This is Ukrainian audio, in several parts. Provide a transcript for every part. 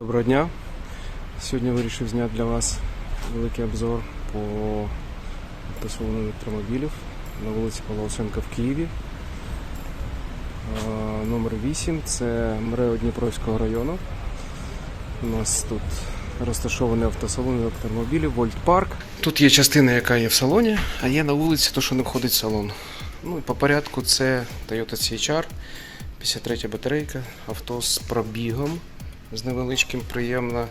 Доброго дня. Сьогодні вирішив зняти для вас великий обзор по автосалону електромобілів на вулиці Павла в Києві. Номер 8 це МРЕО Дніпровського району. У нас тут розташований автосалон електромобілів Вольт Парк. Тут є частина, яка є в салоні, а є на вулиці, то, що не входить в салон. Ну по порядку це Toyota CHR, 53 батарейка, авто з пробігом з невеличким приємна,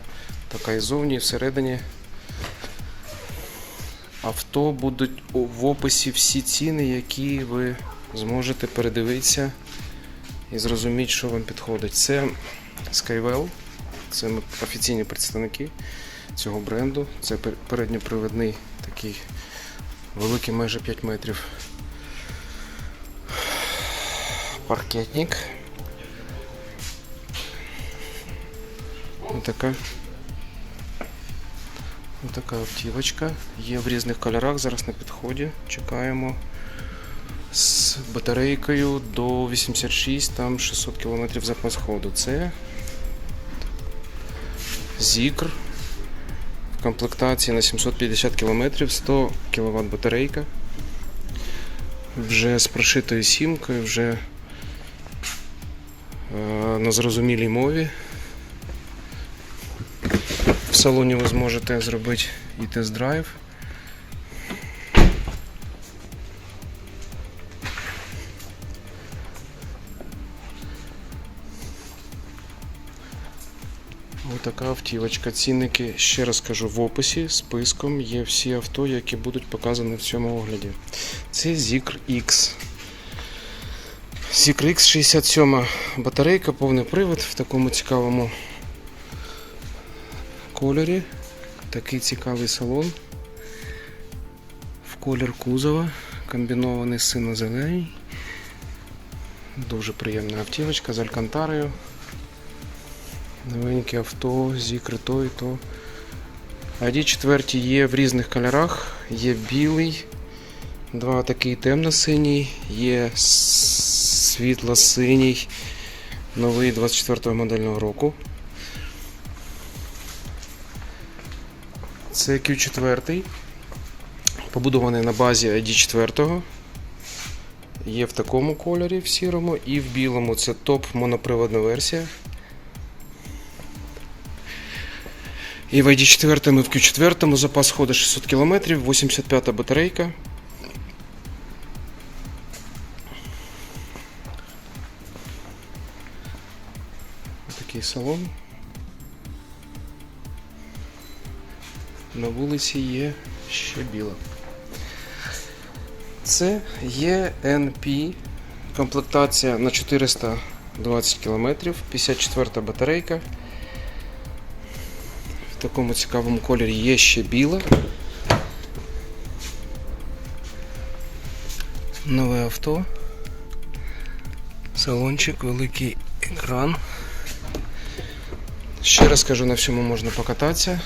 така і зовні, і всередині. Авто будуть в описі всі ціни, які ви зможете передивитися і зрозуміти, що вам підходить. Це Skywell, це офіційні представники цього бренду. Це пер- передньопривідний такий великий майже 5 метрів. Паркетник. Отака. Отака автівочка. Є в різних кольорах, зараз на підході. Чекаємо. З батарейкою до 86, там 600 км запас ходу. Це Zikr. В комплектації на 750 км, 100 кВт батарейка. Вже з прошитою сімкою, вже е, на зрозумілій мові. В салоні ви зможете зробити і тест-драйв. Така автівочка. Цінники, ще раз кажу, в описі списком є всі авто, які будуть показані в цьому огляді. Це Zikr X. Zikr X 67 батарейка, повний привод в такому цікавому кольорі. Такий цікавий салон. В колір кузова, комбінований сино-зелений. Дуже приємна автівочка з алькантарою. Новеньке авто, то і то. ID 4 є в різних кольорах. Є білий, два такий темно-синій, є світло-синій, новий 24-го модельного року. Це Q4, побудований на базі ID4. Є в такому кольорі в сірому і в білому. Це топ моноприводна версія. І в ID4 ми в Q4 запас ходу 600 км, 85 батарейка. Такий салон. На вулиці є ще біла. Це ENP, комплектація на 420 км, 54 батарейка. В такому цікавому кольорі є ще біла. Нове авто. Салончик, великий екран. Ще раз кажу, на всьому можна покататися.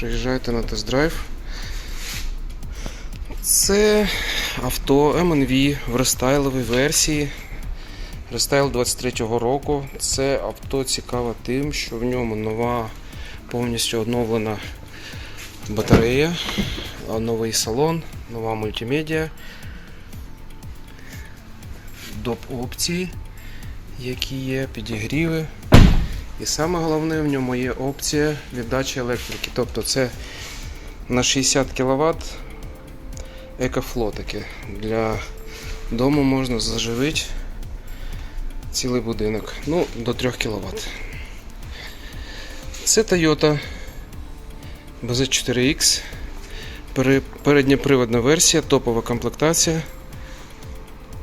Приїжджайте на тест-драйв. Це авто MNV в рестайловій версії. Рестайл 23-го року. Це авто цікаве тим, що в ньому нова повністю оновлена батарея, новий салон, нова мультимедіа, доп опції, які є, підігріви. І саме головне в ньому є опція віддачі електрики. Тобто це на 60 кВт екофло таке. Для дому можна заживити цілий будинок. Ну, до 3 кВт. Це Toyota BZ4X. Пере- Передньоприводна версія, топова комплектація.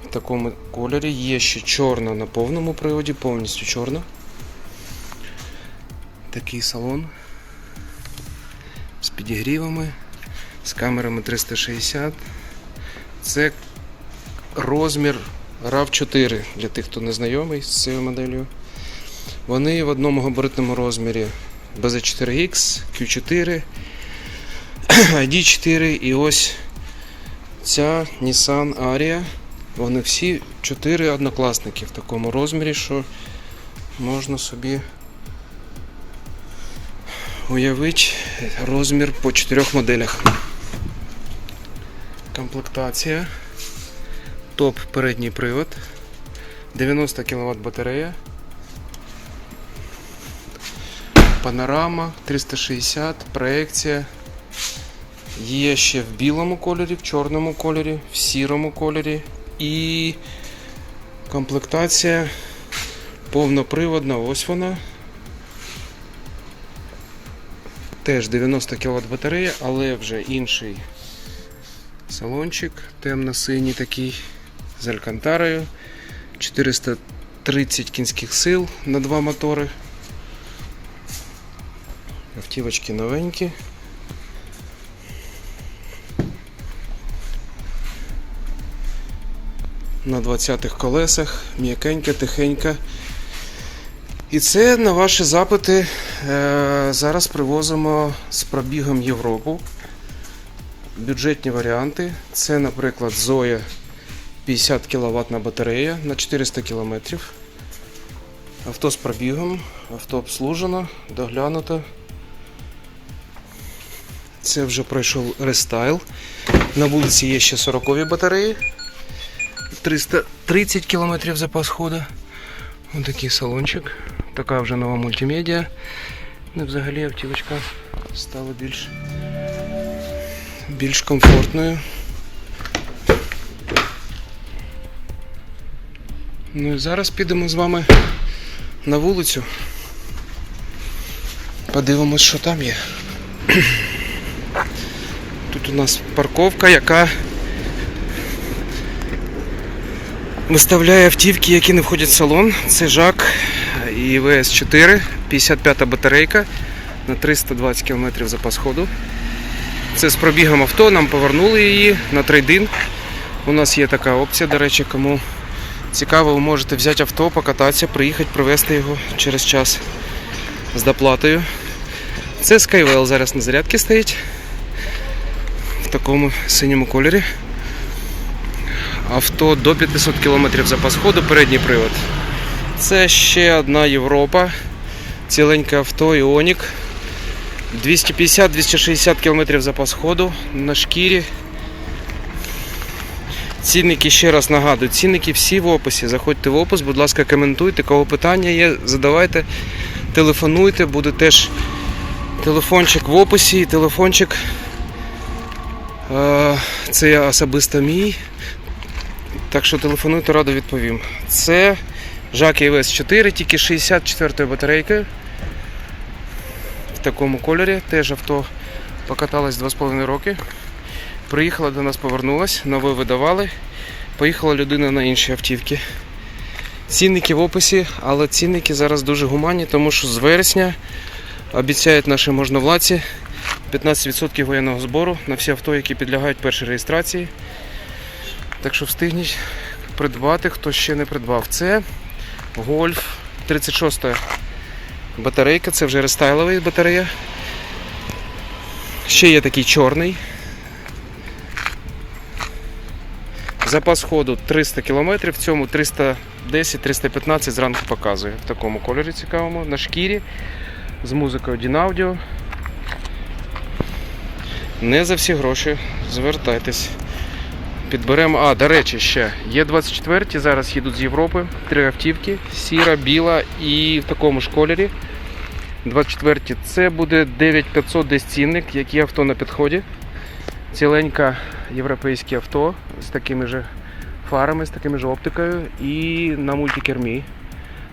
В такому кольорі. Є ще чорна на повному приводі, повністю чорна. Такий салон з підігрівами, з камерами 360. Це розмір RAV4 для тих, хто не знайомий з цією моделлю. Вони в одному габаритному розмірі BZ4X, Q4, ID4 і ось ця Nissan Aria. Вони всі чотири однокласники в такому розмірі, що можна собі уявіть розмір по чотирьох моделях. Комплектація. Топ передній привод. 90 кВт батарея. Панорама 360, проекція. Є ще в білому кольорі, в чорному кольорі, в сірому кольорі і комплектація повноприводна, ось вона. Теж 90 кВт батарея, але вже інший салончик, темно-синій такий з алькантарою. 430 кінських сил на два мотори. Автівочки новенькі. На 20-х колесах, м'якенька, тихенька. І це на ваші запити зараз привозимо з пробігом Європу. Бюджетні варіанти. Це, наприклад, Zoya 50 кВт батарея на 400 км. Авто з пробігом, авто обслужено, доглянуто. Це вже пройшов рестайл. На вулиці є ще 40 батареї. 330 км запас ходу. Ось такий салончик. Така вже нова мультимедіа. Ну, взагалі автівочка стала більш, більш комфортною. Ну і зараз підемо з вами на вулицю. Подивимось, що там є. Тут у нас парковка, яка виставляє автівки, які не входять в салон. Це ЖАК і ВС4, 55 батарейка на 320 км запас ходу. Це з пробігом авто, нам повернули її на трейдин. У нас є така опція, до речі, кому цікаво, ви можете взяти авто, покататися, приїхати, привезти його через час з доплатою. Це Skywell зараз на зарядці стоїть в такому синьому кольорі. Авто до 500 км запас ходу, передній привод. Це ще одна Європа. Ціленьке авто Іонік. 250-260 км запас ходу на шкірі. Цінники ще раз нагадую, цінники всі в описі. Заходьте в опис, будь ласка, коментуйте, кого питання є, задавайте, телефонуйте, буде теж телефончик в описі і телефончик. е, Це особисто мій. Так що телефонуйте, радо відповім. Це Жак івс 4 тільки 64 батарейки. В такому кольорі. Теж авто покаталось 2,5 роки. Приїхала до нас, повернулась, нове видавали. Поїхала людина на інші автівки. Цінники в описі, але цінники зараз дуже гуманні, тому що з вересня обіцяють наші можновладці 15% воєнного збору на всі авто, які підлягають першій реєстрації. Так що встигніть придбати, хто ще не придбав. Це Гольф 36 батарейка, це вже рестайлова батарея. Ще є такий чорний. Запас ходу 300 км, в цьому 310-315 зранку показує. В такому кольорі цікавому, на шкірі, з музикою Dinaudeo. Не за всі гроші. Звертайтесь. Підберемо. А, до речі, ще є 24 ті зараз їдуть з Європи. Три автівки: сіра, біла і в такому ж кольорі. 24 ті це буде 9500 десь цінник, які авто на підході. Ціленька європейське авто з такими ж фарами, з такими ж оптикою і на мультикермі,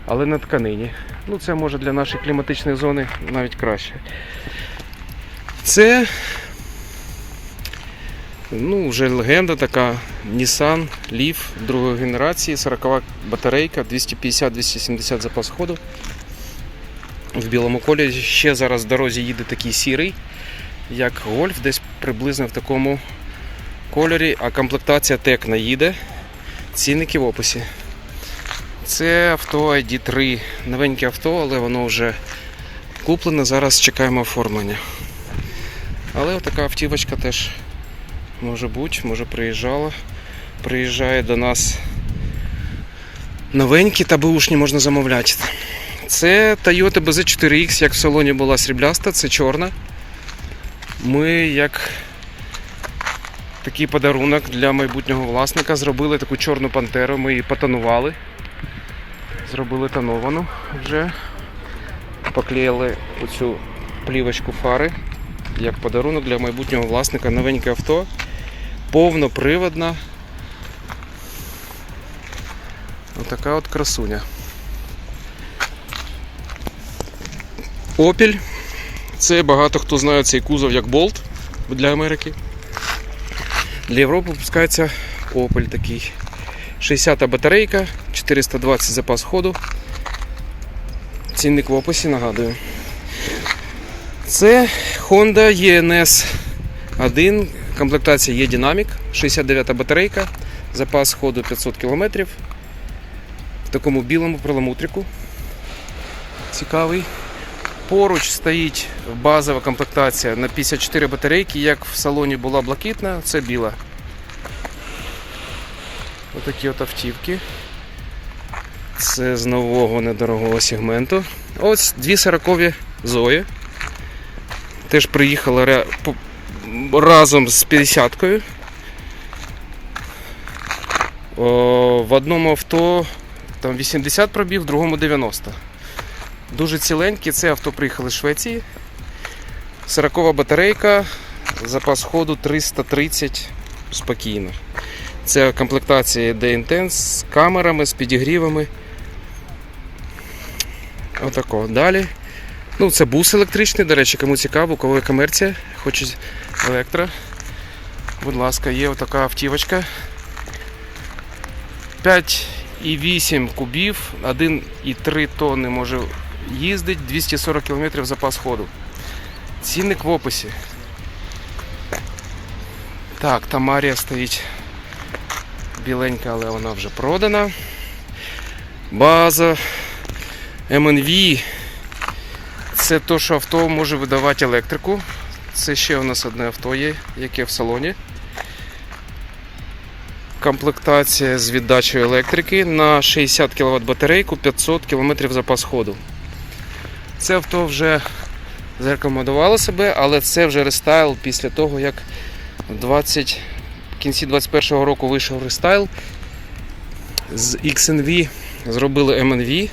але на тканині. Ну, це може для нашої кліматичної зони навіть краще. Це ну, вже легенда така Nissan Leaf другої генерації, 40 батарейка, 250-270 запас ходу. В білому кольорі ще зараз в дорозі їде такий сірий, як гольф, десь приблизно в такому кольорі, а комплектація Текна їде. Цінники в описі. Це авто ID3, новеньке авто, але воно вже куплене. Зараз чекаємо оформлення. Але така автівочка теж може бути, може приїжджала. Приїжджає до нас новенькі та бушні можна замовляти. Це Toyota BZ4X, як в салоні була срібляста, це чорна. Ми як такий подарунок для майбутнього власника зробили таку чорну пантеру, ми її потонували. Зробили тоновану вже. Поклеїли оцю плівочку фари як подарунок для майбутнього власника новеньке авто. Повноприводна. Отака от красуня. Opel. Це багато хто знає цей кузов як болт для Америки. Для Європи випускається Opel такий. 60 батарейка, 420 запас ходу. Цінник в описі нагадую. Це Honda ENS 1, комплектація E-Dynamic, 69 батарейка, запас ходу 500 км. В такому білому перламутрику. Цікавий. Поруч стоїть базова комплектація на 54 батарейки, як в салоні була блакитна, це біла. Отакі от автівки. Це з нового недорогого сегменту. Ось дві сорокові Зої. Теж по- разом з 50-кою. В одному авто там 80 пробіг, в другому 90. Дуже ціленькі. Це авто приїхали з Швеції. 40 батарейка, запас ходу 330 спокійно. Це комплектація D Intense з камерами, з підігрівами. Отако. Далі. Ну, це бус електричний, до речі, кому цікаво, у кого є комерція, хоче електро. Будь ласка, є отака автівочка. 5,8 кубів, 1,3 тонни може їздить, 240 км запас ходу. Цінник в описі. Так, Тамарія стоїть біленька, але вона вже продана. База MNV. Це то, що авто може видавати електрику. Це ще у нас одне авто є, яке в салоні. Комплектація з віддачею електрики на 60 кВт батарейку, 500 км запас ходу. Це авто вже зарекомендувало себе, але це вже рестайл після того, як 20, в кінці 21-го року вийшов рестайл. З XNV зробили MNV.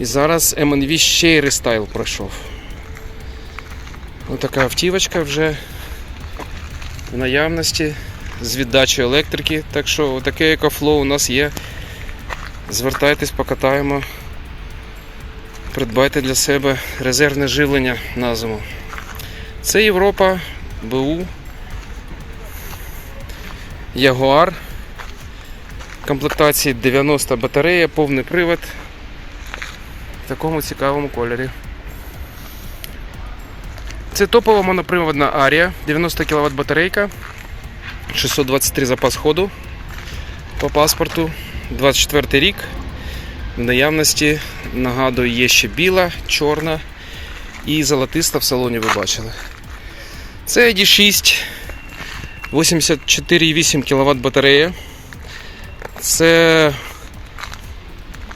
І зараз MNV ще й рестайл пройшов. Ось така автівочка вже в наявності з віддачею електрики. Так що таке екофлоу у нас є. Звертайтесь, покатаємо. Придбайте для себе резервне живлення на зиму. Це Європа, БУ, Ягуар. Комплектації 90 батарея, повний привод в такому цікавому кольорі. Це топова моноприводна Арія, 90 кВт батарейка, 623 запас ходу по паспорту, 24 рік. В наявності, нагадую, є ще біла, чорна і золотиста в салоні ви бачили. Це ID6, 84,8 кВт батарея. Це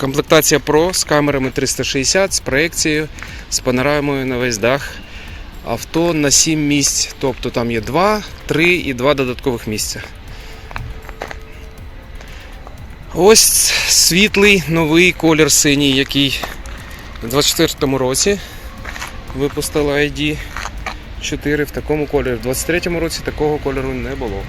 Комплектація Pro з камерами 360, з проекцією, з панорамою на весь дах. Авто на 7 місць, тобто там є 2, 3 і 2 додаткових місця. Ось світлий новий колір синій, який у 24 році випустила ID 4 в такому кольорі. В 23 році такого кольору не було.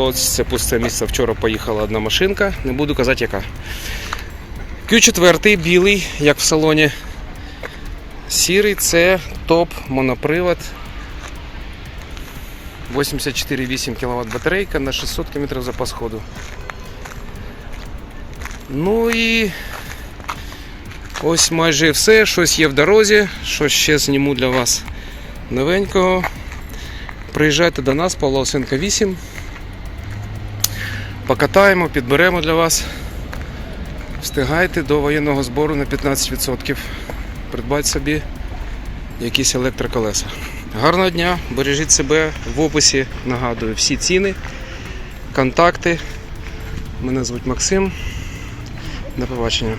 Ось це пусте місце. Вчора поїхала одна машинка, не буду казати яка. Q4 білий, як в салоні. Сірий це топ монопривод. 84,8 кВт батарейка на 600 км запас ходу. Ну і ось майже все. Щось є в дорозі, щось ще зніму для вас новенького. Приїжджайте до нас, Павла Осенка 8. Покатаємо, підберемо для вас. Встигайте до воєнного збору на 15%. Придбать собі якісь електроколеса. Гарного дня, бережіть себе в описі, нагадую, всі ціни, контакти. Мене звуть Максим. До побачення.